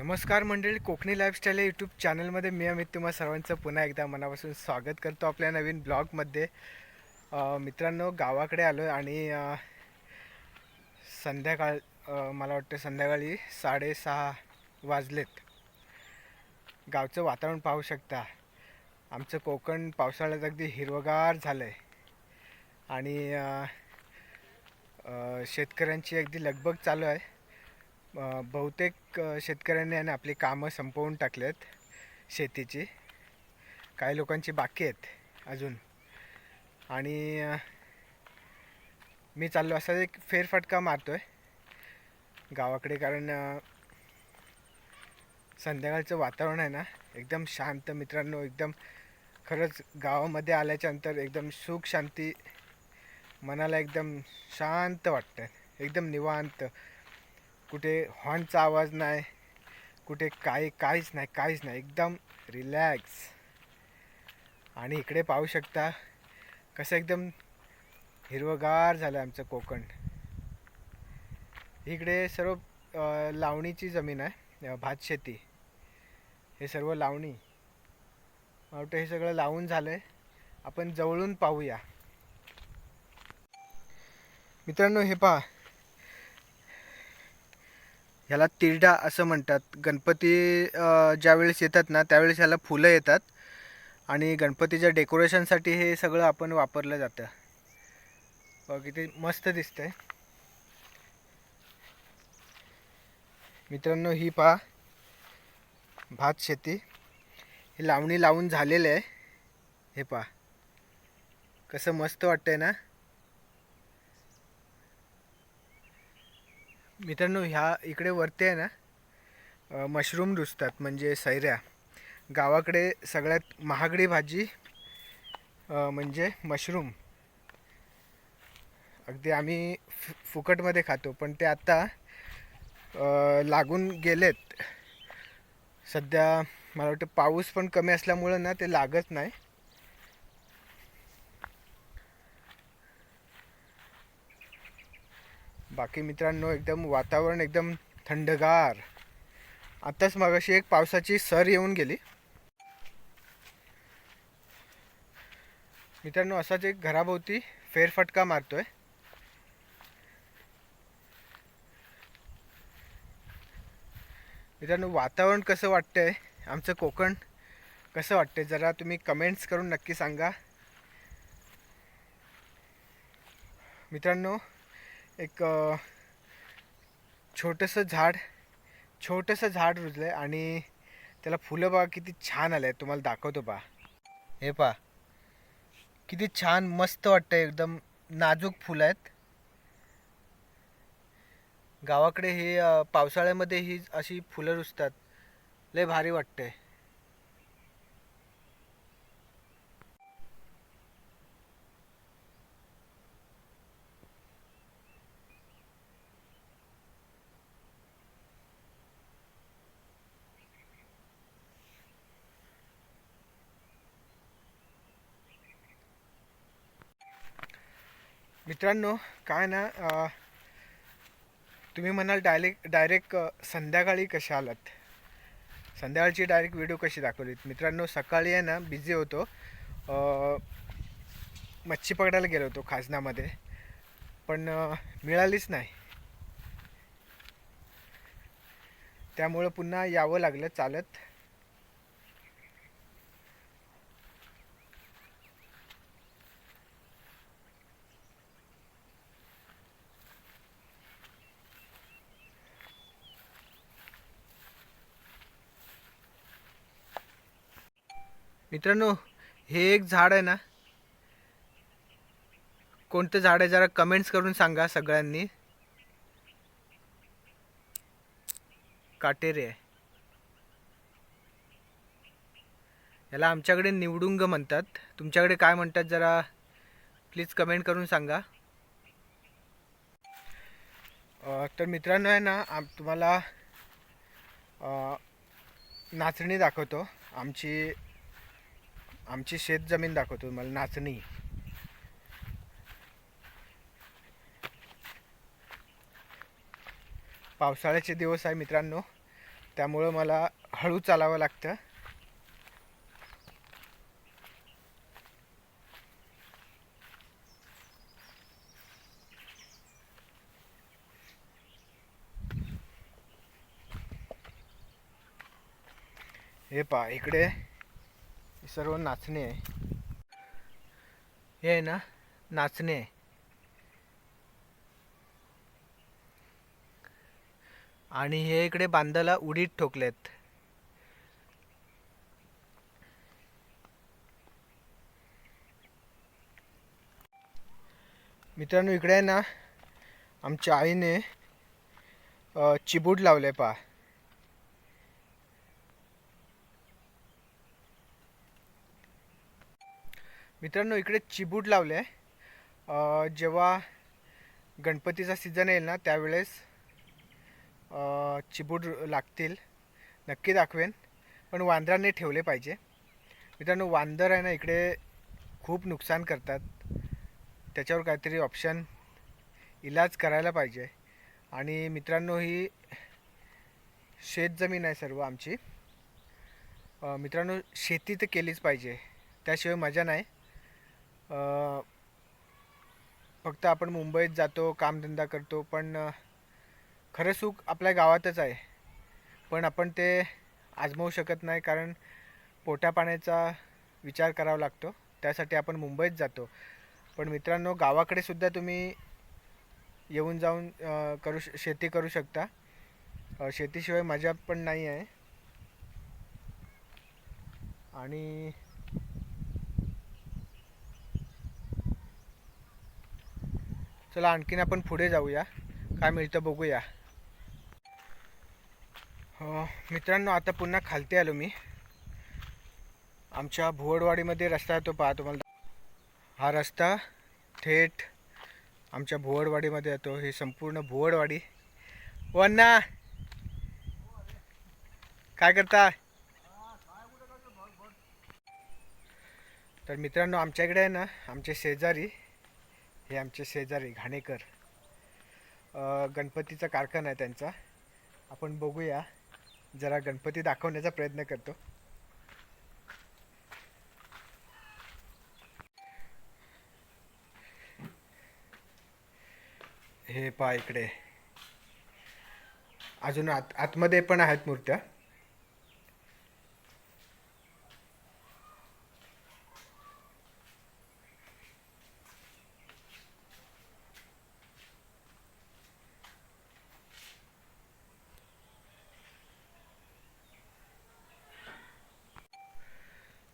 नमस्कार मंडळी कोकणी लाईफस्टाईल या यूट्यूब चॅनलमध्ये मी अमित तुम्हा सर्वांचं पुन्हा एकदा मनापासून स्वागत करतो आपल्या नवीन ब्लॉगमध्ये मित्रांनो गावाकडे आलो आहे आणि संध्याकाळ मला वाटतं संध्याकाळी साडेसहा वाजलेत. गावचं वातावरण पाहू शकता. आमचं कोकण पावसाळ्यात अगदी हिरवगार झालं आहे आणि शेतकऱ्यांची अगदी लगबग चालू आहे. बहुतेक शेतकऱ्यांनी आणि आपली कामं संपवून टाकलेत शेतीची. काही लोकांची बाकी आहेत अजून. आणि मी चाललो असा एक फेरफटका आहे गावाकडे कारण संध्याकाळचं वातावरण आहे ना एकदम शांत मित्रांनो एकदम खरंच गावामध्ये आल्याच्यानंतर एकदम सुख शांती मनाला एकदम शांत वाटतं एकदम निवांत. कुठे हॉर्नचा आवाज नाही कुठे काही काहीच नाही काहीच नाही. एकदम रिलॅक्स आणि इकडे पाहू शकता कसं एकदम हिरवगार झालं आमचं कोकण. इकडे सर्व लावणीची जमीन आहे भातशेती भात शेती. हे सर्व लावणी. मला वाटतं हे सगळं लावून झालं आहे आपण जवळून पाहूया. मित्रांनो हे पहा. ह्याला तिरडा असं म्हणतात. गणपती ज्यावेळेस येतात ना त्यावेळेस ह्याला फुलं येतात. आणि गणपतीच्या डेकोरेशनसाठी हे सगळं आपण वापरलं जातं. बघ किती मस्त दिसतंय. मित्रांनो ही पहा. भात शेती. हे लावणी लावून झालेलं आहे. हे पहा. कसं मस्त वाटतंय ना? मित्रांनो ह्या इकडे वरती आहे ना मशरूम रुजतात म्हणजे सैऱ्या. गावाकडे सगळ्यात महागडी भाजी म्हणजे मशरूम. अगदी आम्ही फु फुकटमध्ये खातो पण ते आता लागून गेलेत. सध्या मला वाटतं पाऊस पण कमी असल्यामुळं ना ते लागत नाही. बाकी मित्रांनो एकदम वातावरण एकदम थंडगार. आताच मगाशी एक पावसाची सर येऊन गेली. मित्रांनो असाच एक घराभोवती फेरफटका मारतोय. मित्रांनो वातावरण कसं वाटतंय? आमचं कोकण कसं वाटतंय? जरा तुम्ही कमेंट्स करून नक्की सांगा. मित्रांनो एक छोटंसं झाड छोटंसं झाड रुजलं आहे आणि त्याला फुलं बघा किती छान आलं आहे तुम्हाला दाखवतो पा हे पहा. किती छान मस्त वाटतं एकदम नाजूक फुलं आहेत. गावाकडे हे पावसाळ्यामध्ये ही अशी फुलं रुजतात. लय भारी वाटतंय. मित्रांनो काय ना तुम्ही म्हणाल डायरेक्ट डायरेक्ट संध्याकाळी कशा आलात? संध्याकाळची डायरेक्ट व्हिडिओ कशी दाखवलीत? मित्रांनो सकाळी आहे ना बिझी होतो. मच्छी पकडायला गेलो होतो खाजनामध्ये. पण मिळालीच नाही. त्यामुळं पुन्हा यावं लागलं चालत. मित्रांनो हे एक झाड आहे ना? कोणतं झाड आहे जरा कमेंट्स करून सांगा सगळ्यांनी. काटेरी आहे. याला आमच्याकडे निवडुंग म्हणतात. तुमच्याकडे काय म्हणतात जरा प्लीज कमेंट करून सांगा. तर मित्रांनो आहे ना आम तुम्हाला नाचणी दाखवतो. आमची आमची शेत जमीन दाखवतो तुम्हाला नाचणी. पावसाळ्याचे दिवस आहे मित्रांनो त्यामुळं मला हळू चालावं लागतं. हे पहा इकडे हे सर्व नाचणे आहे. हे आहे ना नाचणे आहे. आणि हे इकडे बांधाला उडीत ठोकलेत. मित्रांनो इकडे आहे ना आमच्या आईने चिबूड लावले पहा. मित्रांनो इकडे चिबूट लावले आहे. जेव्हा गणपतीचा सीझन येईल ना त्यावेळेस चिबूट चिबूड लागतील. नक्की दाखवेन. पण वांदरांनी ठेवले पाहिजे. मित्रांनो वांदर आहे ना इकडे खूप नुकसान करतात. त्याच्यावर काहीतरी ऑप्शन इलाज करायला पाहिजे. आणि मित्रांनो ही शेतजमीन आहे सर्व आमची. मित्रांनो शेती तर केलीच पाहिजे. त्याशिवाय मजा नाही. फक्त आपण मुंबईत जातो कामधंदा करतो पण खरं सुख आपल्या गावातच आहे. पण आपण ते आजमावू शकत नाही कारण पोटापाण्याचा विचार करावा लागतो. त्यासाठी आपण मुंबईत जातो. पण मित्रांनो गावाकडे सुद्धा तुम्ही येऊन जाऊन करू श शेती करू शकता. शेतीशिवाय मजा पण नाही आहे. आणि चला आणखीन आपण पुढे जाऊया. काय मिळतं बघूया. हो मित्रांनो आता पुन्हा खालती आलो मी. आमच्या भुवडवाडीमध्ये रस्ता येतो पहा तुम्हाला. हा रस्ता थेट आमच्या भुवडवाडीमध्ये येतो. ही संपूर्ण भुवडवाडी. हो, वन्ना काय करता? तर मित्रांनो आमच्या इकडे आहे ना आमचे शेजारी हे आमचे शेजारी घाणेकर. गणपतीचा कारखाना आहे त्यांचा. आपण बघूया. जरा गणपती दाखवण्याचा प्रयत्न करतो. हे पहा इकडे. अजून आत आतमध्ये पण आहेत मूर्त्या.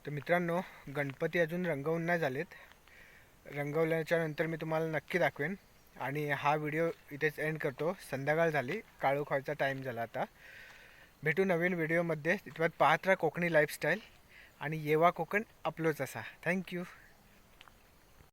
तर मित्रांनो गणपती अजून रंगवून नाही झालेत. रंगवल्याच्या नंतर मी तुम्हाला नक्की दाखवेन. आणि हा व्हिडिओ इथेच एंड करतो. संध्याकाळ झाली काळू खायचा टाईम झाला आता. भेटू नवीन व्हिडिओमध्ये. तिथपात पाहत राहा कोकणी लाईफस्टाईल आणि येवा कोकण अपलोच असा. थँक्यू